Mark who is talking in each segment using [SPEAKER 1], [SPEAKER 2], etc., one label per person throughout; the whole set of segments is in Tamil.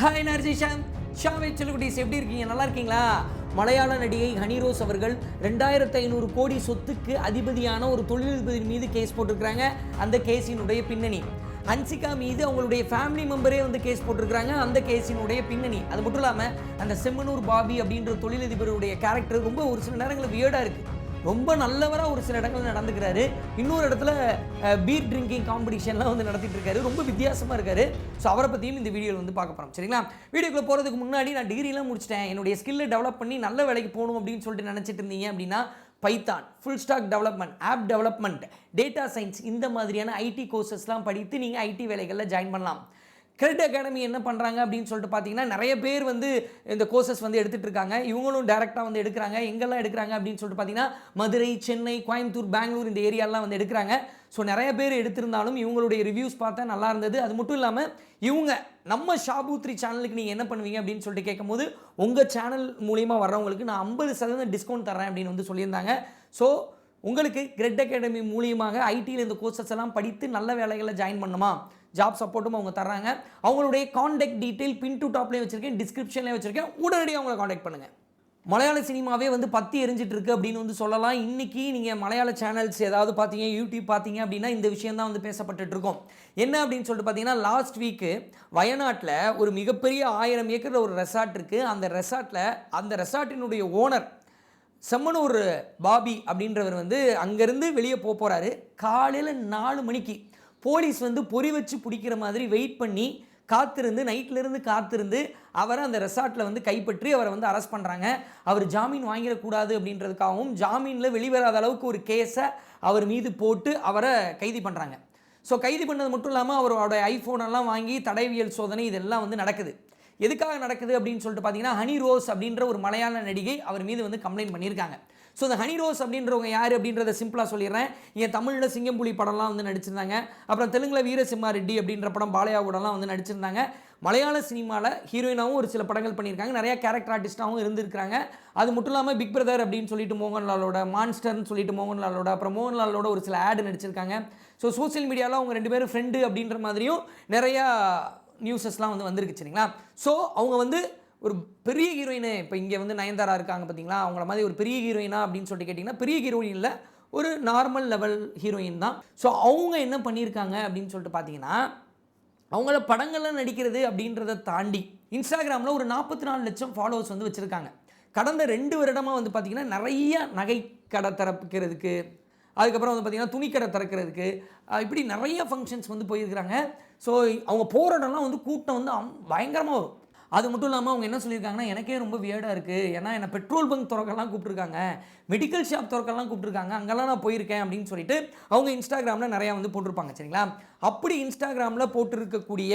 [SPEAKER 1] ஹாய் நர்ஜிஷாம் ஷாவே செல்குடிஸ் எப்படி இருக்கீங்க நல்லா இருக்கீங்களா மலையாள நடிகை ஹனிரோஸ் அவர்கள் ரெண்டாயிரத்து ஐநூறு கோடி சொத்துக்கு அதிபதியான ஒரு தொழிலதிபதி மீது கேஸ் போட்டிருக்கிறாங்க அந்த கேஸினுடைய பின்னணி ஹன்சிகா மீது அவங்களுடைய ஃபேமிலி மெம்பரே வந்து கேஸ் போட்டிருக்கிறாங்க அந்த கேஸினுடைய பின்னணி அது மட்டும் இல்லாமல் அந்த செம்மனூர் பாபி அப்படின்ற தொழிலதிபருடைய கேரக்டர் ரொம்ப ஒரு சில நேரங்களில் வியர்டாக இருக்குது ரொம்ப நல்லவராக ஒரு சில இடங்கள் நடந்துக்கிறாரு இன்னொரு இடத்துல பீர் ட்ரிங்கிங் காம்படிஷன்லாம் வந்து நடத்திட்டு இருக்காரு ரொம்ப வித்தியாசமாக இருக்காரு ஸோ அவரை பற்றியும் இந்த வீடியோவில் வந்து பார்க்க போகிறோம் சரிங்களா வீடியோக்குள்ளே போகிறதுக்கு முன்னாடி நான் டிகிரிலாம் முடிச்சிட்டேன் என்னுடைய ஸ்கில்லை டெவலப் பண்ணி நல்ல வேலைக்கு போகணும் அப்படின்னு சொல்லிட்டு நினச்சிட்டு இருந்தீங்க அப்படின்னா Python full stack development app development data science இந்த மாதிரியான ஐடி கோர்சஸ்லாம் படித்து நீங்கள் ஐடி வேலைகளில் ஜாயின் பண்ணலாம் கிரெடிட் அகாடமி என்ன பண்ணுறாங்க அப்படின்னு சொல்லிட்டு பார்த்தீங்கன்னா நிறைய பேர் வந்து இந்த கோர்சஸ் வந்து எடுத்துகிட்டு இருக்காங்க இவங்களும் டேரெக்டாக வந்து எடுக்கிறாங்க எங்கெல்லாம் எடுக்கிறாங்க அப்படின்னு சொல்லிட்டு பார்த்தீங்கன்னா மதுரை சென்னை கோயம்புத்தூர் பெங்களூர் இந்த ஏரியாலாம் வந்து எடுக்கிறாங்க ஸோ நிறைய பேர் எடுத்திருந்தாலும் இவங்களுடைய ரிவ்யூஸ் பார்த்தா நல்லா இருந்தது அது மட்டும் இல்லாமல் இவங்க நம்ம ஷாபூத்ரி சேனலுக்கு நீங்கள் என்ன பண்ணுவீங்க அப்படின்னு சொல்லிட்டு கேட்கும்போது உங்கள் சேனல் மூலியமாக வர்றவங்களுக்கு நான் ஐம்பது சதவீதம் டிஸ்கவுண்ட் தரேன் அப்படின்னு வந்து சொல்லியிருந்தாங்க ஸோ உங்களுக்கு கிரெட் அகாடமி மூலியமாக ஐடியில் இந்த கோர்சஸ் எல்லாம் படித்து நல்ல வேலைகளை ஜாயின் பண்ணுமா ஜாப் சப்போர்ட்டும் அவங்க தராங்க அவங்களுடைய காண்டாக்ட் டீட்டெயில் பின் டு டாப்லேயே வச்சுருக்கேன் டிஸ்கிரிப்ஷன்லேயும் வச்சுருக்கேன் உடனடியாக அவங்களை காண்டாக்ட் பண்ணுங்கள் மலையாள சினிமாவே வந்து பத்தி எரிஞ்சிட்டு இருக்கு அப்படின்னு வந்து சொல்லலாம் இன்னைக்கு நீங்கள் மலையாள சேனல்ஸ் ஏதாவது பார்த்தீங்க யூடியூப் பார்த்தீங்க அப்படின்னா இந்த விஷயம் தான் வந்து பேசப்பட்டு இருக்கும் என்ன அப்படின்னு சொல்லிட்டு பார்த்தீங்கன்னா லாஸ்ட் வீக்கு வயநாட்டில் ஒரு மிகப்பெரிய ஆயிரம் ஏக்கர் ஒரு ரெசார்ட் இருக்குது அந்த ரெசார்ட்டில் அந்த ரெசார்ட்டினுடைய ஓனர் செம்மனூர் பாபி அப்படின்றவர் வந்து அங்கேருந்து வெளியே போக போகிறாரு காலையில் நாலு மணிக்கு போலீஸ் வந்து பொறி வச்சு பிடிக்கிற மாதிரி வெயிட் பண்ணி காத்திருந்து நைட்லேருந்து காத்திருந்து அவரை அந்த ரெசார்ட்டில் வந்து கைப்பற்றி அவரை வந்து அரெஸ்ட் பண்ணுறாங்க அவர் ஜாமீன் வாங்கிடக்கூடாது அப்படின்றதுக்காகவும் ஜாமீனில் வெளிவராத அளவுக்கு ஒரு கேஸை அவர் மீது போட்டு அவரை கைது பண்ணுறாங்க ஸோ கைது பண்ணது மட்டும் இல்லாமல் அவரோட ஐஃபோனெல்லாம் வாங்கி தடைவியல் சோதனை இதெல்லாம் வந்து நடக்குது எதுக்காக நடக்குது அப்படின்னு சொல்லிட்டு பார்த்தீங்கன்னா ஹனி ரோஸ் அப்படின்ற ஒரு மலையாள நடிகை அவர் மீது வந்து கம்ப்ளைண்ட் பண்ணியிருக்காங்க ஸோ இந்த ஹனி ரோஸ் அப்படின்றவங்க யார் அப்படின்றத சிம்பிளாக சொல்லிடுறேன் இங்கே தமிழில் சிங்கம்புலி படம்லாம் வந்து நடிச்சிருந்தாங்க அப்புறம் தெலுங்கில் வீரசிம்மா ரெட்டி அப்படின்ற படம் பாலையாவோடலாம் வந்து நடிச்சிருந்தாங்க மலையாள சினிமாவில் ஹீரோயினாகவும் ஒரு சில படங்கள் பண்ணியிருக்காங்க நிறையா கேரக்டர் ஆர்டிஸ்ட்டாகவும் இருந்திருக்காங்க அது மட்டும் இல்லாமல் பிக் பிரதர் அப்படின்னு சொல்லிட்டு மோகன்லாலோட மான்ஸ்டர்னு சொல்லிட்டு மோகன்லாலோட அப்புறம் மோகன்லாலோட ஒரு சில ஆடு நடிச்சிருக்காங்க ஸோ சோசியல் மீடியாவில் அவங்க ரெண்டு பேரும் ஃப்ரெண்டு அப்படின்ற மாதிரியும் நிறையா நியூஸஸ்லாம் வந்து வந்திருக்கு சரிங்களா ஸோ அவங்க வந்து ஒரு பெரிய ஹீரோயினு இப்போ இங்கே வந்து நயன்தாரா இருக்காங்க பார்த்தீங்களா அவங்கள மாதிரி ஒரு பெரிய ஹீரோயினா அப்படின்னு சொல்லிட்டு கேட்டிங்கன்னா பெரிய ஹீரோயின் இல்லை ஒரு நார்மல் லெவல் ஹீரோயின் தான் ஸோ அவங்க என்ன பண்ணியிருக்காங்க அப்படின்னு சொல்லிட்டு பார்த்தீங்கன்னா அவங்கள படங்களில் நடிக்கிறது அப்படின்றத தாண்டி இன்ஸ்டாகிராமில் ஒரு நாற்பத்தி நாலு லட்சம் ஃபாலோவர்ஸ் வந்து வச்சுருக்காங்க கடந்த ரெண்டு வருடமாக வந்து பார்த்திங்கன்னா நிறைய நகை கடை திறக்கிறதுக்கு அதுக்கப்புறம் வந்து பார்த்திங்கன்னா துணிக்கடை திறக்கிறதுக்கு இப்படி நிறைய ஃபங்க்ஷன்ஸ் வந்து போயிருக்கிறாங்க ஸோ அவங்க போகிற இடம்லாம் வந்து கூட்டம் வந்து பயங்கரமாக வரும் அது மட்டும் இல்லாமல் அவங்க என்ன சொல்லியிருக்காங்கன்னா எனக்கே ரொம்ப வியர்டாக இருக்குது ஏன்னா என்னை பெட்ரோல் பங்க் திறக்கலாம் கூப்பிட்ருக்காங்க மெடிக்கல் ஷாப் திறக்கெல்லாம் கூப்பிட்ருக்காங்க அங்கெல்லாம் நான் போயிருக்கேன் அப்படின்னு சொல்லிட்டு அவங்க இன்ஸ்டாகிராமில் நிறையா வந்து போட்டிருப்பாங்க சரிங்களா அப்படி இன்ஸ்டாகிராமில் போட்டிருக்கக்கூடிய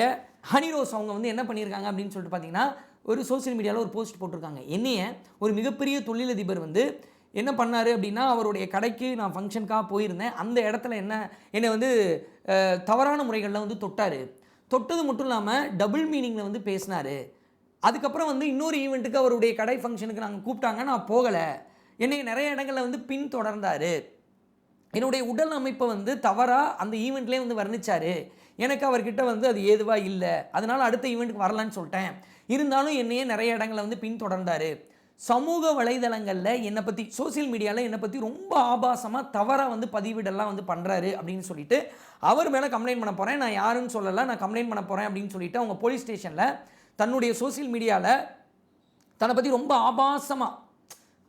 [SPEAKER 1] ஹனிரோஸ் அவங்க வந்து என்ன பண்ணியிருக்காங்க அப்படின்னு சொல்லிட்டு பார்த்தீங்கன்னா ஒரு சோசியல் மீடியாவில் ஒரு போஸ்ட் போட்டிருக்காங்க என்னையே ஒரு மிகப்பெரிய தொழிலதிபர் வந்து என்ன பண்ணார் அப்படின்னா அவருடைய கடைக்கு நான் ஃபங்க்ஷனுக்காக போயிருந்தேன் அந்த இடத்துல என்ன என்னை வந்து தவறான முறைகளில் வந்து தொட்டார் தொட்டது மட்டும் இல்லாமல் டபுள் மீனிங்கில் வந்து பேசினார் அதுக்கப்புறம் வந்து இன்னொரு ஈவெண்ட்டுக்கு அவருடைய கடை ஃபங்க்ஷனுக்கு நாங்கள் கூப்பிட்டாங்க நான் போகலை என்னை நிறைய இடங்களில் வந்து பின் தொடர்ந்தார் என்னுடைய உடல் அமைப்பை வந்து தவறாக அந்த ஈவெண்ட்லேயே வந்து வர்ணித்தார் எனக்கு அவர்கிட்ட வந்து அது ஏதுவாக இல்லை அதனால் அடுத்த ஈவெண்ட்டுக்கு வரலான்னு சொல்லிட்டேன் இருந்தாலும் என்னையே நிறைய இடங்களில் வந்து பின் தொடர்ந்தார் சமூக வலைதளங்களில் என்னை பற்றி சோசியல் மீடியாவில் என்னை பற்றி ரொம்ப ஆபாசமாக தவறாக வந்து பதிவிடெல்லாம் வந்து பண்ணுறாரு அப்படின்னு சொல்லிட்டு அவர் மேலே கம்ப்ளைண்ட் பண்ண போகிறேன் நான் யாருன்னு சொல்லலை நான் கம்ப்ளைண்ட் பண்ண போகிறேன் அப்படின்னு சொல்லிட்டு அவங்க போலீஸ் ஸ்டேஷனில் தன்னுடைய சோசியல் மீடியாவில் தன்னை பற்றி ரொம்ப ஆபாசமாக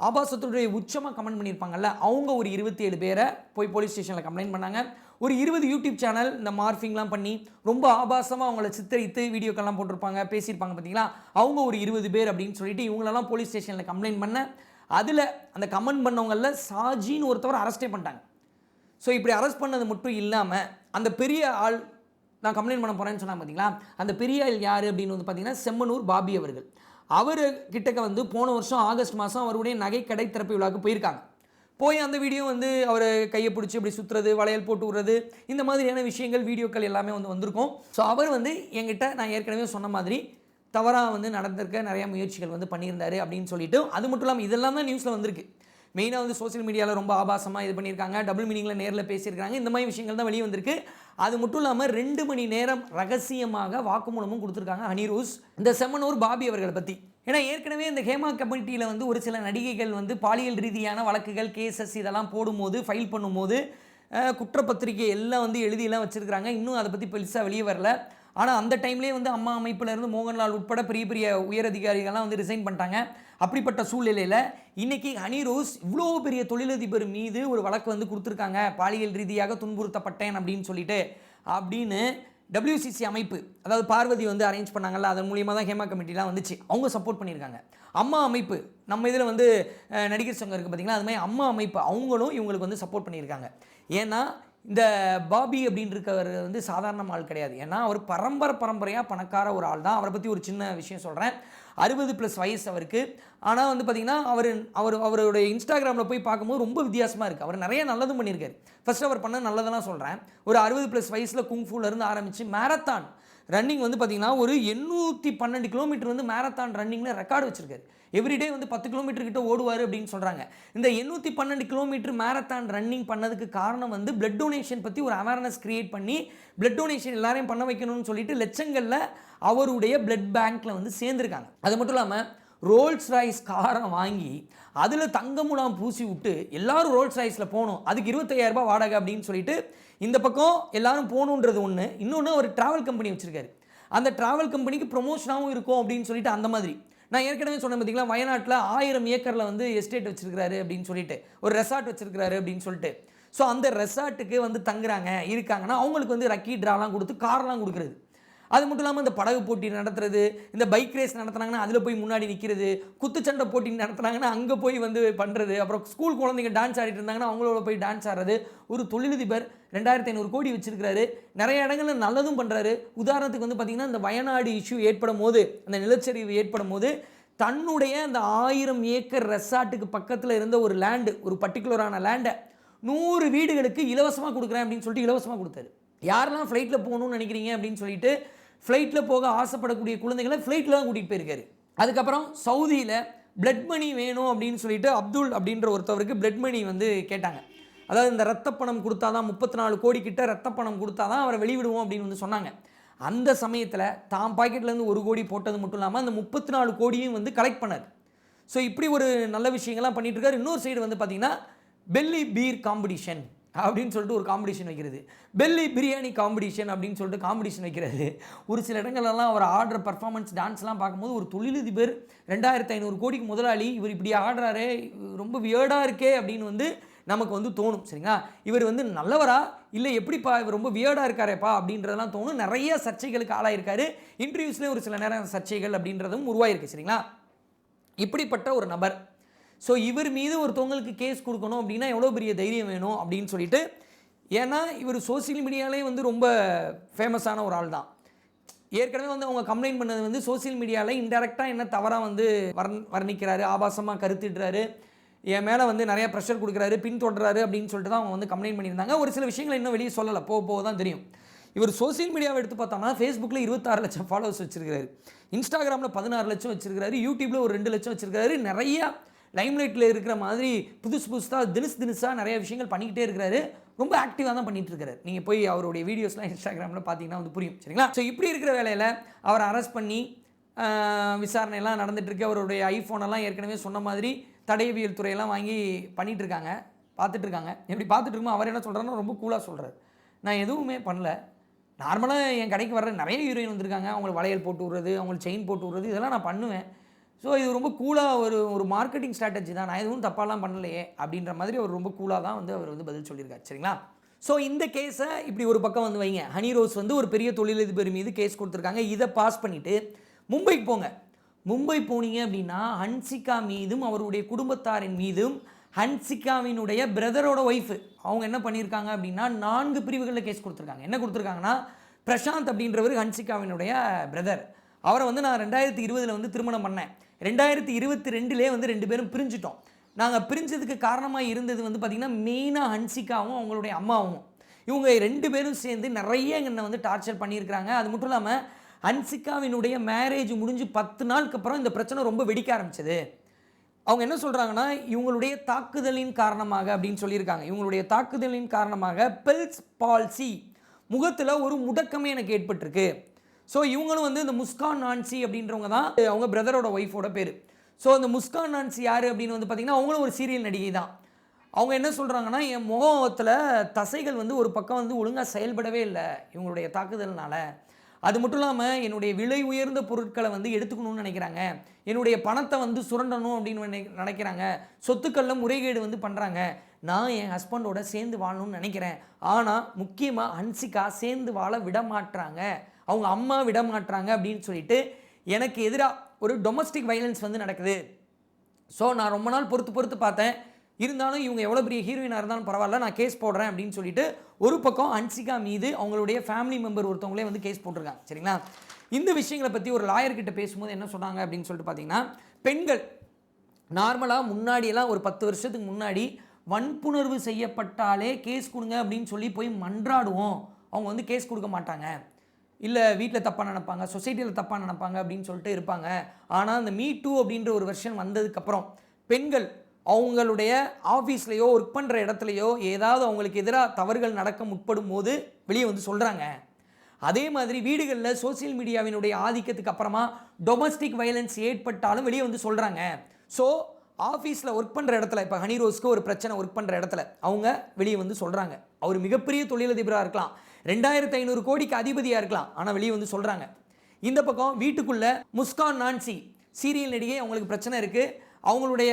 [SPEAKER 1] ஆபாசத்துடைய உச்சமாக கமெண்ட் பண்ணியிருப்பாங்கல்ல அவங்க ஒரு இருபத்தி ஏழு பேரை போய் போலீஸ் ஸ்டேஷனில் கம்ப்ளைண்ட் பண்ணாங்க ஒரு இருபது யூடியூப் சேனல் இந்த மார்ஃபிங்லாம் பண்ணி ரொம்ப ஆபாசமாக அவங்கள சித்தரித்து வீடியோக்கெல்லாம் போட்டிருப்பாங்க பேசியிருப்பாங்க பார்த்தீங்களா அவங்க ஒரு இருபது பேர் அப்படின்னு சொல்லிட்டு இவங்களெல்லாம் போலீஸ் ஸ்டேஷனில் கம்ப்ளைண்ட் பண்ண அதில் அந்த கமெண்ட் பண்ணவங்களில் சாஜின்னு ஒருத்தவரை அரெஸ்டே பண்ணிட்டாங்க ஸோ இப்படி அரெஸ்ட் பண்ணது மட்டும் இல்லாமல் அந்த பெரிய ஆள் நான் கம்ப்ளைண்ட் பண்ண போகிறேன்னு சொன்னால் பார்த்தீங்களா அந்த பெரியாள் யார் அப்படின்னு வந்து பார்த்தீங்கன்னா செம்மனூர் பாபி அவர்கள் அவர் கிட்டக்க வந்து போன வருஷம் ஆகஸ்ட் மாதம் அவருடைய நகை கடை திறப்பு விழாவுக்கு போயிருக்காங்க போய் அந்த வீடியோ வந்து அவர் கையை பிடிச்சி இப்படி சுற்றுறது வளையல் போட்டு விடுறது இந்த மாதிரியான விஷயங்கள் வீடியோக்கள் எல்லாமே வந்து வந்திருக்கும் ஸோ அவர் வந்து என்கிட்ட நான் ஏற்கனவே சொன்ன மாதிரி தவறாக வந்து நடந்திருக்க நிறையா முயற்சிகள் வந்து பண்ணியிருந்தாரு அப்படின்னு சொல்லிட்டு அது மட்டும் இல்லாமல் இதெல்லாம் தான் நியூஸில் வந்திருக்கு மெயினாக வந்து சோசியல் மீடியாவில் ரொம்ப ஆபாசமாக இது பண்ணியிருக்காங்க டபுள் மீனிங்கில் நேரில் பேசியிருக்காங்க இந்த மாதிரி விஷயங்கள் தான் வெளியே வந்திருக்கு அது மட்டும் இல்லாமல் ரெண்டு மணி நேரம் ரகசியமாக வாக்குமூலமும் கொடுத்துருக்காங்க ஹனிரூஸ் இந்த செம்மனூர் பாபி அவர்களை பற்றி ஏன்னா ஏற்கனவே இந்த ஹேமா கமிட்டியில் வந்து ஒரு சில நடிகைகள் வந்து பாலியல் ரீதியான வழக்குகள் கேசஸ் இதெல்லாம் போடும்போது ஃபைல் பண்ணும்போது குற்றப்பத்திரிகை எல்லாம் வந்து எழுதியெல்லாம் வச்சுருக்கிறாங்க இன்னும் அதை பற்றி பெருசாக வெளியே வரல ஆனால் அந்த டைம்லேயே வந்து அம்மா அமைப்பிலேருந்து மோகன்லால் உட்பட பெரிய பெரிய உயரதிகாரிகள்லாம் வந்து ரிசைன் பண்ணிட்டாங்க அப்படிப்பட்ட சூழ்நிலையில் இன்றைக்கி ஹனிரோஸ் இவ்வளோ பெரிய தொழிலதிபர் மீது ஒரு வழக்கு வந்து கொடுத்துருக்காங்க பாலியல் ரீதியாக துன்புறுத்தப்பட்டேன் அப்படின்னு சொல்லிட்டு அப்படின்னு டபிள்யூசிசி அமைப்பு அதாவது பார்வதி வந்து அரேஞ்ச் பண்ணாங்கல்ல அதன் மூலியமாக தான் ஹேமா கமிட்டிலாம் வந்துச்சு அவங்க சப்போர்ட் பண்ணியிருக்காங்க அம்மா அமைப்பு நம்ம இதில் வந்து நடிகர் சங்கம் இருக்குது பார்த்திங்கன்னா அது மாதிரி அம்மா அமைப்பு அவங்களும் இவங்களுக்கு வந்து சப்போர்ட் பண்ணியிருக்காங்க ஏன்னா இந்த பாபி அப்படின்னு வந்து சாதாரண ஆள் கிடையாது ஏன்னா அவர் பரம்பரை பரம்பரையாக பணக்கார ஒரு ஆள் தான் அவரை பற்றி ஒரு சின்ன விஷயம் சொல்கிறேன் அறுபது ப்ளஸ் வயசு அவருக்கு ஆனால் வந்து பார்த்திங்கன்னா அவர் அவர் அவருடைய இன்ஸ்டாகிராமில் போய் பார்க்கும்போது ரொம்ப வித்தியாசமாக இருக்குது அவர் நிறைய நல்லதும் பண்ணியிருக்காரு ஃபஸ்ட் அவர் பண்ண நல்லதெல்லாம் சொல்கிறேன் ஒரு அறுபது ப்ளஸ் வயசில் இருந்து ஆரம்பித்து மேரத்தான் ரன்னிங் வந்து பார்த்திங்கன்னா ஒரு எண்ணூற்றி பன்னெண்டு கிலோமீட்டர் வந்து மேரத்தான் ரன்னிங்கில் ரெக்கார்டு வச்சுருக்காரு எவ்ரிடே வந்து பத்து கிலோமீட்டர் கிட்ட ஓடுவார் அப்படின்னு சொல்கிறாங்க இந்த எண்ணூற்றி பன்னெண்டு கிலோமீட்டர் மேரத்தான் ரன்னிங் பண்ணதுக்கு காரணம் வந்து பிளட் டொனேஷன் பற்றி ஒரு அவேர்னஸ் கிரியேட் பண்ணி பிளட் டொனேஷன் எல்லாரையும் பண்ண வைக்கணும்னு சொல்லிட்டு லட்சங்களில் அவருடைய பிளட் பேங்க்கில் வந்து சேர்ந்துருக்காங்க அது மட்டும் இல்லாமல் ரோல்ஸ் ராய்ஸ் காரை வாங்கி அதில் தங்கமுலாம் பூசி விட்டு எல்லாரும் ரோல்ஸ் ராய்ஸில் போகணும் அதுக்கு இருபத்தையாயிரரூபா வாடகை அப்படின்னு சொல்லிட்டு இந்த பக்கம் எல்லாரும் போகணுன்றது ஒன்று இன்னொன்று ஒரு ட்ராவல் கம்பெனி வச்சுருக்காரு அந்த ட்ராவல் கம்பெனிக்கு ப்ரொமோஷனாகவும் இருக்கும் அப்படின்னு சொல்லிட்டு அந்த மாதிரி நான் ஏற்கனவே சொன்னேன் பார்த்தீங்களா வயநாட்டில் ஆயிரம் ஏக்கரில் வந்து எஸ்டேட் வச்சுருக்காரு அப்படின்னு சொல்லிட்டு ஒரு ரெசார்ட் வச்சுருக்காரு அப்படின்னு சொல்லிட்டு ஸோ அந்த ரெசார்ட்டுக்கு வந்து தங்குறாங்க இருக்காங்கன்னா அவங்களுக்கு வந்து ரக்கி ட்ராலாம் கொடுத்து கார்லாம் கொடுக்குறது அது மட்டும் இல்லாமல் இந்த படகு போட்டி நடத்துறது இந்த பைக் ரேஸ் நடத்துனாங்கன்னா அதில் போய் முன்னாடி நிற்கிறது குத்துச்சண்டை போட்டி நடத்துனாங்கன்னா அங்கே போய் வந்து பண்ணுறது அப்புறம் ஸ்கூல் குழந்தைங்க டான்ஸ் ஆடிட்டு இருந்தாங்கன்னா அவங்களோட போய் டான்ஸ் ஆடுறது ஒரு தொழிலதிபர் ரெண்டாயிரத்தி ஐநூறு கோடி வச்சிருக்கிறாரு நிறைய இடங்களில் நல்லதும் பண்ணுறாரு உதாரணத்துக்கு வந்து பார்த்திங்கன்னா இந்த வயநாடு இஷ்யூ ஏற்படும் போது அந்த நிலச்சரிவு ஏற்படும் போது தன்னுடைய அந்த ஆயிரம் ஏக்கர் ரெசார்ட்டுக்கு பக்கத்தில் இருந்த ஒரு லேண்டு ஒரு பர்டிகுலரான லேண்டை நூறு வீடுகளுக்கு இலவசமாக கொடுக்குறேன் அப்படின்னு சொல்லிட்டு இலவசமாக கொடுத்தாரு யாரெல்லாம் ஃப்ளைட்டில் போகணும்னு நினைக்கிறீங்க அப்படின்னு சொல்லிட்டு ஃப்ளைட்டில் போக ஆசைப்படக்கூடிய குழந்தைகளை ஃப்ளைட்டில் தான் கூட்டிகிட்டு போயிருக்காரு அதுக்கப்புறம் சவுதியில் பிளட் மணி வேணும் அப்படின்னு சொல்லிட்டு அப்துல் அப்படின்ற ஒருத்தவருக்கு பிளட் மணி வந்து கேட்டாங்க அதாவது இந்த ரத்த பணம் கொடுத்தா தான் முப்பத்தி நாலு கோடி கிட்ட ரத்த பணம் கொடுத்தா தான் அவரை வெளிவிடுவோம் அப்படின்னு வந்து சொன்னாங்க அந்த சமயத்தில் தான் பாக்கெட்லேருந்து ஒரு கோடி போட்டது மட்டும் இல்லாமல் அந்த முப்பத்தி நாலு கோடியும் வந்து கலெக்ட் பண்ணார் ஸோ இப்படி ஒரு நல்ல விஷயங்கள்லாம் பண்ணிகிட்ருக்காரு இன்னொரு சைடு வந்து பார்த்திங்கன்னா பெல்லி பீர் காம்படிஷன் அப்படின்னு சொல்லிட்டு ஒரு காம்படிஷன் வைக்கிறது பெல்லி பிரியாணி காம்படிஷன் அப்படின்னு சொல்லிட்டு காம்படிஷன் வைக்கிறது ஒரு சில இடங்கள்லாம் அவர் ஆடுற பர்ஃபார்மன்ஸ் டான்ஸ்லாம் பார்க்கும்போது ஒரு தொழிலதிபர் ரெண்டாயிரத்து ஐநூறு கோடிக்கு முதலாளி இவர் இப்படி ஆடுறாரு ரொம்ப வியர்டாக இருக்கே அப்படின்னு வந்து நமக்கு வந்து தோணும் சரிங்களா இவர் வந்து நல்லவரா இல்லை எப்படிப்பா இவர் ரொம்ப வியர்டாக இருக்காரேப்பா அப்படின்றதெல்லாம் தோணும் நிறைய சர்ச்சைகளுக்கு ஆளாயிருக்காரு இன்டர்வியூஸ்லேயும் ஒரு சில நேரம் சர்ச்சைகள் அப்படின்றதும் உருவாயிருக்கு சரிங்களா இப்படிப்பட்ட ஒரு நபர் ஸோ இவர் மீது ஒருத்தவங்களுக்கு கேஸ் கொடுக்கணும் அப்படின்னா எவ்வளோ பெரிய தைரியம் வேணும் அப்படின்னு சொல்லிட்டு ஏன்னா இவர் சோசியல் மீடியாலே வந்து ரொம்ப ஃபேமஸான ஒரு ஆள் தான் ஏற்கனவே வந்து அவங்க கம்ப்ளைண்ட் பண்ணது வந்து சோசியல் மீடியாவில் இன்டெரக்டாக என்ன தவறாக வந்து வர்ண் வர்ணிக்கிறாரு ஆபாசமாக கருத்திடுறாரு என் மேலே வந்து நிறையா ப்ரெஷர் கொடுக்குறாரு பின்தொடர்றாரு அப்படின்னு சொல்லிட்டு தான் அவங்க வந்து கம்ப்ளைண்ட் பண்ணியிருந்தாங்க ஒரு சில விஷயங்கள் இன்னும் வெளியே சொல்லலை போக போக தான் தெரியும் இவர் சோசியல் மீடியாவை எடுத்து பார்த்தோம்னா ஃபேஸ்புக்கில் இருபத்தாறு லட்சம் ஃபாலோவர்ஸ் வச்சிருக்காரு இன்ஸ்டாகிராமில் பதினாறு லட்சம் வச்சிருக்காரு யூடியூப்பில் ஒரு ரெண்டு லட்சம் வச்சிருக்காரு நிறையா லைம்லைட்டில் இருக்கிற மாதிரி புதுசு புதுசாக தினசு தினசாக நிறைய விஷயங்கள் பண்ணிக்கிட்டே இருக்கிறாரு ரொம்ப ஆக்டிவாக தான் பண்ணிட்டு இருக்காரு நீங்கள் போய் அவருடைய வீடியோஸ்லாம் இன்ஸ்டாகிராமில் பார்த்தீங்கன்னா வந்து புரியும் சரிங்களா ஸோ இப்படி இருக்கிற வேலையில் அவரை அரெஸ்ட் பண்ணி விசாரணையெல்லாம் நடந்துகிட்ருக்கு அவருடைய ஐஃபோனெல்லாம் ஏற்கனவே சொன்ன மாதிரி தடையவியல் துறையெல்லாம் வாங்கி பண்ணிகிட்டு இருக்காங்க பார்த்துட்டு இருக்காங்க எப்படி பார்த்துட்டு இருக்குமோ அவர் என்ன சொல்கிறாருன்னு ரொம்ப கூலாக சொல்கிறார் நான் எதுவுமே பண்ணல நார்மலாக என் கடைக்கு வர்ற நிறைய ஹீரோயின் வந்திருக்காங்க அவங்களுக்கு வளையல் போட்டு விடுறது அவங்களுக்கு செயின் போட்டு விடுறது இதெல்லாம் நான் பண்ணுவேன் ஸோ இது ரொம்ப கூலாக ஒரு ஒரு மார்க்கெட்டிங் ஸ்ட்ராட்டஜி தான் நான் எதுவும் தப்பாலாம் பண்ணலையே அப்படின்ற மாதிரி அவர் ரொம்ப கூலாக தான் வந்து அவர் வந்து பதில் சொல்லியிருக்காரு சரிங்களா ஸோ இந்த கேஸை இப்படி ஒரு பக்கம் வந்து வைங்க ஹனி ரோஸ் வந்து ஒரு பெரிய தொழிலதிபர் மீது கேஸ் கொடுத்துருக்காங்க இதை பாஸ் பண்ணிவிட்டு மும்பைக்கு போங்க மும்பை போனீங்க அப்படின்னா ஹன்சிகா மீதும் அவருடைய குடும்பத்தாரின் மீதும் ஹன்சிகாவினுடைய பிரதரோட ஒய்ஃபு அவங்க என்ன பண்ணியிருக்காங்க அப்படின்னா நான்கு பிரிவுகளில் கேஸ் கொடுத்துருக்காங்க என்ன கொடுத்துருக்காங்கன்னா பிரசாந்த் அப்படின்றவர் ஹன்சிகாவினுடைய பிரதர் அவரை வந்து நான் ரெண்டாயிரத்தி இருபதில் வந்து திருமணம் பண்ணேன் ரெண்டாயிரத்தி இருபத்தி ரெண்டுலேயே வந்து ரெண்டு பேரும் பிரிஞ்சிட்டோம் நாங்கள் பிரிஞ்சதுக்கு காரணமாக இருந்தது வந்து பார்த்திங்கன்னா மெயினாக ஹன்சிகாவும் அவங்களுடைய அம்மாவும் இவங்க ரெண்டு பேரும் சேர்ந்து நிறைய என்னை வந்து டார்ச்சர் பண்ணியிருக்கிறாங்க அது மட்டும் இல்லாமல் ஹன்சிகாவினுடைய மேரேஜ் முடிஞ்சு பத்து நாளுக்கு அப்புறம் இந்த பிரச்சனை ரொம்ப வெடிக்க ஆரம்பிச்சது அவங்க என்ன சொல்கிறாங்கன்னா இவங்களுடைய தாக்குதலின் காரணமாக அப்படின்னு சொல்லியிருக்காங்க இவங்களுடைய தாக்குதலின் காரணமாக பெல்ஸ் பால்சி முகத்தில் ஒரு முடக்கமே எனக்கு ஏற்பட்டிருக்கு ஸோ இவங்களும் வந்து இந்த முஸ்கான் நான்சி அப்படின்றவங்க தான் அவங்க பிரதரோட ஒய்ஃபோட பேர் ஸோ அந்த முஸ்கான் நான்சி யார் அப்படின்னு வந்து பார்த்திங்கன்னா அவங்களும் ஒரு சீரியல் நடிகை தான் அவங்க என்ன சொல்கிறாங்கன்னா என் முகத்தில் தசைகள் வந்து ஒரு பக்கம் வந்து ஒழுங்காக செயல்படவே இல்லை இவங்களுடைய தாக்குதல்னால் அது மட்டும் இல்லாமல் என்னுடைய விலை உயர்ந்த பொருட்களை வந்து எடுத்துக்கணும்னு நினைக்கிறாங்க என்னுடைய பணத்தை வந்து சுரண்டணும் அப்படின்னு நினைக்கிறாங்க சொத்துக்களில் முறைகேடு வந்து பண்ணுறாங்க நான் என் ஹஸ்பண்டோட சேர்ந்து வாழணும்னு நினைக்கிறேன் ஆனால் முக்கியமாக ஹன்சிகா சேர்ந்து வாழ விட மாட்டுறாங்க அவங்க அம்மா விட மாட்டுறாங்க அப்படின்னு சொல்லிட்டு எனக்கு எதிராக ஒரு டொமஸ்டிக் வைலன்ஸ் வந்து நடக்குது ஸோ நான் ரொம்ப நாள் பொறுத்து பொறுத்து பார்த்தேன் இருந்தாலும் இவங்க எவ்வளோ பெரிய ஹீரோயினாக இருந்தாலும் பரவாயில்ல நான் கேஸ் போடுறேன் அப்படின்னு சொல்லிட்டு ஒரு பக்கம் அன்சிகா மீது அவங்களுடைய ஃபேமிலி மெம்பர் ஒருத்தவங்களே வந்து கேஸ் போட்டிருக்காங்க சரிங்களா இந்த விஷயங்களை பற்றி ஒரு லாயர்கிட்ட பேசும்போது என்ன சொன்னாங்க அப்படின்னு சொல்லிட்டு பார்த்தீங்கன்னா பெண்கள் நார்மலாக முன்னாடியெல்லாம் ஒரு பத்து வருஷத்துக்கு முன்னாடி வன்புணர்வு செய்யப்பட்டாலே கேஸ் கொடுங்க அப்படின்னு சொல்லி போய் மன்றாடுவோம் அவங்க வந்து கேஸ் கொடுக்க மாட்டாங்க இல்லை வீட்டில் தப்பாக நினப்பாங்க சொசைட்டியில் தப்பாக நினப்பாங்க அப்படின்னு சொல்லிட்டு இருப்பாங்க ஆனால் அந்த மீ டூ அப்படின்ற ஒரு வெர்ஷன் வந்ததுக்கப்புறம் பெண்கள் அவங்களுடைய ஆஃபீஸ்லேயோ ஒர்க் பண்ணுற இடத்துலையோ ஏதாவது அவங்களுக்கு எதிராக தவறுகள் நடக்க முற்படும் போது வெளியே வந்து சொல்கிறாங்க அதே மாதிரி வீடுகளில் சோசியல் மீடியாவினுடைய ஆதிக்கத்துக்கு அப்புறமா டொமஸ்டிக் வயலன்ஸ் ஏற்பட்டாலும் வெளியே வந்து சொல்கிறாங்க ஸோ ஆஃபீஸில் ஒர்க் பண்ணுற இடத்துல இப்போ ஹனிரோஸ்க்கு ஒரு பிரச்சனை ஒர்க் பண்ணுற இடத்துல அவங்க வெளியே வந்து சொல்கிறாங்க அவர் மிகப்பெரிய தொழிலதிபராக இருக்கலாம் ரெண்டாயிரத்து ஐநூறு கோடிக்கு அதிபதியாக இருக்கலாம் ஆனால் வெளியே வந்து சொல்கிறாங்க இந்த பக்கம் வீட்டுக்குள்ளே முஸ்கான் நான்சி சீரியல் நடிகை அவங்களுக்கு பிரச்சனை இருக்குது அவங்களுடைய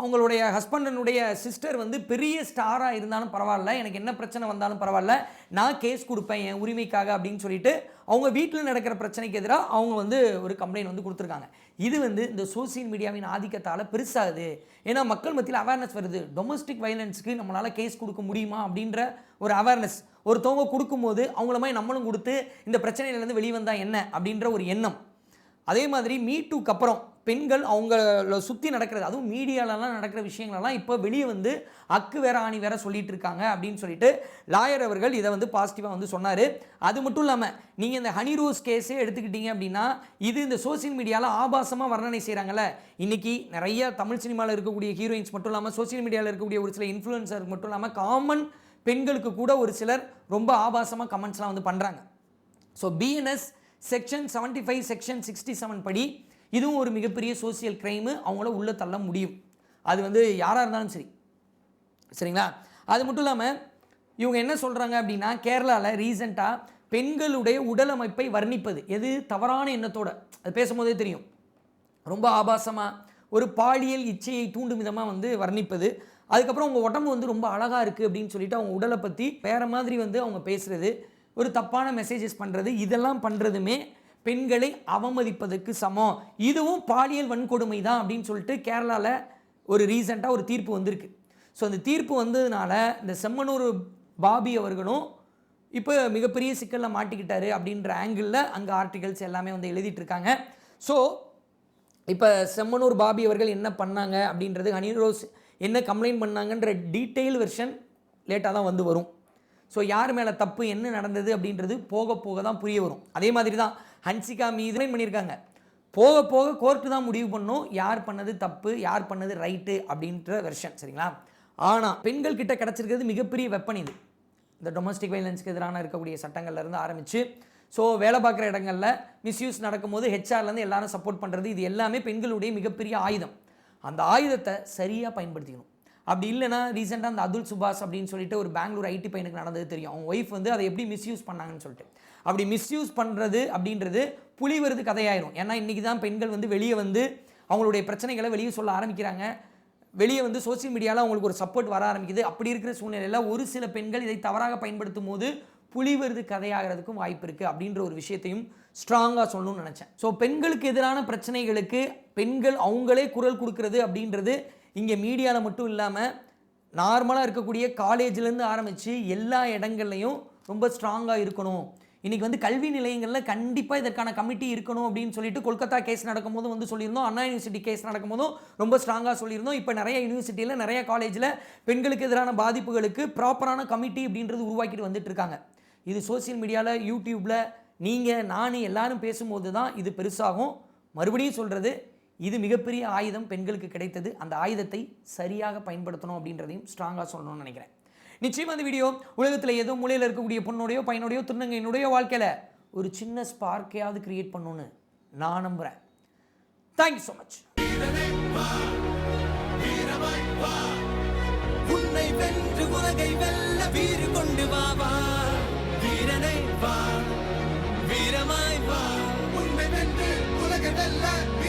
[SPEAKER 1] அவங்களுடைய ஹஸ்பண்டனுடைய சிஸ்டர் வந்து பெரிய ஸ்டாராக இருந்தாலும் பரவாயில்ல எனக்கு என்ன பிரச்சனை வந்தாலும் பரவாயில்ல நான் கேஸ் கொடுப்பேன் என் உரிமைக்காக அப்படின்னு சொல்லிட்டு அவங்க வீட்டில் நடக்கிற பிரச்சனைக்கு எதிராக அவங்க வந்து ஒரு கம்ப்ளைண்ட் வந்து கொடுத்துருக்காங்க இது வந்து இந்த சோசியல் மீடியாவின் ஆதிக்கத்தால் பெருசாகுது ஏன்னா மக்கள் மத்தியில் அவேர்னஸ் வருது டொமஸ்டிக் வைலன்ஸுக்கு நம்மளால் கேஸ் கொடுக்க முடியுமா அப்படின்ற ஒரு அவேர்னஸ் ஒருத்தவங்க கொடுக்கும்போது அவங்கள மாதிரி நம்மளும் கொடுத்து இந்த பிரச்சனையிலேருந்து வெளிவந்தால் என்ன அப்படின்ற ஒரு எண்ணம் அதே மாதிரி மீ டூக்கு அப்புறம் பெண்கள் அவங்கள சுற்றி நடக்கிறது அதுவும் மீடியாலலாம் நடக்கிற விஷயங்களெல்லாம் இப்போ வெளியே வந்து அக்கு வேற ஆணி வேற சொல்லிட்டு இருக்காங்க அப்படின்னு சொல்லிட்டு லாயர் அவர்கள் இதை வந்து பாசிட்டிவாக வந்து சொன்னார் அது மட்டும் இல்லாமல் நீங்கள் இந்த ஹனி ரோஸ் கேஸே எடுத்துக்கிட்டீங்க அப்படின்னா இது இந்த சோசியல் மீடியாவில் ஆபாசமாக வர்ணனை செய்கிறாங்கல்ல இன்றைக்கி நிறைய தமிழ் சினிமாவில் இருக்கக்கூடிய ஹீரோயின்ஸ் மட்டும் இல்லாமல் சோசியல் மீடியாவில் இருக்கக்கூடிய ஒரு சில இன்ஃப்ளூயன்சர் மட்டும் இல்லாமல் காமன் பெண்களுக்கு கூட ஒரு சிலர் ரொம்ப ஆபாசமாக கமெண்ட்ஸ்லாம் வந்து பண்ணுறாங்க so BNS section seventy five section sixty seven படி இதுவும் ஒரு மிகப்பெரிய சோசியல் க்ரைமு அவங்கள உள்ளே தள்ள முடியும் அது வந்து யாராக இருந்தாலும் சரி சரிங்களா அது மட்டும் இல்லாமல் இவங்க என்ன சொல்கிறாங்க அப்படின்னா கேரளாவில் ரீசெண்டாக பெண்களுடைய உடல் அமைப்பை வர்ணிப்பது எது தவறான எண்ணத்தோட அது பேசும்போதே தெரியும் ரொம்ப ஆபாசமாக ஒரு பாலியல் இச்சையை தூண்டும் விதமாக வந்து வர்ணிப்பது அதுக்கப்புறம் அவங்க உடம்பு வந்து ரொம்ப அழகாக இருக்குது அப்படின்னு சொல்லிட்டு அவங்க உடலை பற்றி வேறு மாதிரி வந்து அவங்க பேசுகிறது ஒரு தப்பான மெசேஜஸ் பண்ணுறது இதெல்லாம் பண்ணுறதுமே பெண்களை அவமதிப்பதற்கு சமம் இதுவும் பாலியல் வன்கொடுமை தான் அப்படின்னு சொல்லிட்டு கேரளாவில் ஒரு ரீசண்டாக ஒரு தீர்ப்பு வந்திருக்கு ஸோ அந்த தீர்ப்பு வந்ததுனால இந்த செம்மனூர் பாபி அவர்களும் இப்போ மிகப்பெரிய சிக்கலில் மாட்டிக்கிட்டாரு அப்படின்ற ஆங்கிளில் அங்கே ஆர்டிகல்ஸ் எல்லாமே வந்து எழுதிட்டுருக்காங்க ஸோ இப்போ செம்மனூர் பாபி அவர்கள் என்ன பண்ணாங்க அப்படின்றது ஹனிரோஸ் ரோஸ் என்ன கம்ப்ளைண்ட் பண்ணாங்கன்ற டீட்டெயில் வெர்ஷன் லேட்டாக தான் வந்து வரும் ஸோ யார் மேலே தப்பு என்ன நடந்தது அப்படின்றது போக போக தான் புரிய வரும் அதே மாதிரி தான் ஹன்சிகா மீது பண்ணியிருக்காங்க போக போக கோர்ட்டு தான் முடிவு பண்ணும் யார் பண்ணது தப்பு யார் பண்ணது ரைட்டு அப்படின்ற வெர்ஷன் சரிங்களா ஆனால் பெண்கள் கிட்ட கிடச்சிருக்கிறது மிகப்பெரிய வெப்பன் இது இந்த டொமஸ்டிக் வைலன்ஸ்க்கு எதிரான இருக்கக்கூடிய இருந்து ஆரம்பித்து ஸோ வேலை பார்க்குற இடங்களில் மிஸ்யூஸ் நடக்கும்போது ஹெச்ஆர்லேருந்து எல்லாரும் சப்போர்ட் பண்ணுறது இது எல்லாமே பெண்களுடைய மிகப்பெரிய ஆயுதம் அந்த ஆயுதத்தை சரியாக பயன்படுத்திக்கணும் அப்படி இல்லைனா ரீசெண்டாக அந்த அதுல் சுபாஷ் அப்படின்னு சொல்லிட்டு ஒரு பெங்களூர் ஐடி பையனுக்கு நடந்தது தெரியும் அவங்க ஒய்ஃப் வந்து அதை எப்படி மிஸ்யூஸ் பண்ணாங்கன்னு சொல்லிட்டு அப்படி மிஸ்யூஸ் பண்ணுறது அப்படின்றது வருது கதையாயிரும் ஏன்னா இன்றைக்கி தான் பெண்கள் வந்து வெளியே வந்து அவங்களுடைய பிரச்சனைகளை வெளியே சொல்ல ஆரம்பிக்கிறாங்க வெளியே வந்து சோசியல் மீடியாவில் அவங்களுக்கு ஒரு சப்போர்ட் வர ஆரம்பிக்குது அப்படி இருக்கிற சூழ்நிலையில் ஒரு சில பெண்கள் இதை தவறாக பயன்படுத்தும் போது வருது கதையாகிறதுக்கும் வாய்ப்பு இருக்குது அப்படின்ற ஒரு விஷயத்தையும் ஸ்ட்ராங்காக சொல்லணும்னு நினச்சேன் ஸோ பெண்களுக்கு எதிரான பிரச்சனைகளுக்கு பெண்கள் அவங்களே குரல் கொடுக்கறது அப்படின்றது இங்கே மீடியாவில் மட்டும் இல்லாமல் நார்மலாக இருக்கக்கூடிய காலேஜ்லேருந்து ஆரம்பித்து எல்லா இடங்கள்லையும் ரொம்ப ஸ்ட்ராங்காக இருக்கணும் இன்றைக்கி வந்து கல்வி நிலையங்களில் கண்டிப்பாக இதற்கான கமிட்டி இருக்கணும் அப்படின்னு சொல்லிட்டு கொல்கத்தா கேஸ் நடக்கும்போது வந்து சொல்லியிருந்தோம் அண்ணா யூனிவர்சிட்டி கேஸ் நடக்கும்போதும் ரொம்ப ஸ்ட்ராங்காக சொல்லியிருந்தோம் இப்போ நிறைய யூனிவர்சிட்டியில் நிறைய காலேஜில் பெண்களுக்கு எதிரான பாதிப்புகளுக்கு ப்ராப்பரான கமிட்டி அப்படின்றது உருவாக்கிட்டு வந்துட்டு இருக்காங்க இது சோசியல் மீடியாவில் யூடியூப்பில் நீங்கள் நான் எல்லாரும் பேசும்போது தான் இது பெருசாகும் மறுபடியும் சொல்கிறது இது மிகப்பெரிய ஆயுதம் பெண்களுக்கு கிடைத்தது அந்த ஆயுதத்தை சரியாக பயன்படுத்தணும் அப்படின்றதையும் ஸ்ட்ராங்காக சொல்லணும்னு நினைக்கிறேன் நிச்சயம் அந்த வீடியோ உலகத்தில் ஏதோ மூலையில் இருக்கக்கூடிய பொண்ணுடையோ பையனுடையோ திருநங்கையினுடைய வாழ்க்கையில் ஒரு சின்ன ஸ்பார்க்கையாவது கிரியேட் பண்ணணும்னு நான் நம்புகிறேன் தேங்க்யூ ஸோ மச் உன்னை வென்று உலகை வெல்ல வீறு கொண்டு வாவா வீரனை வா வீரமாய் வா உன்னை வென்று உலகை வெல்ல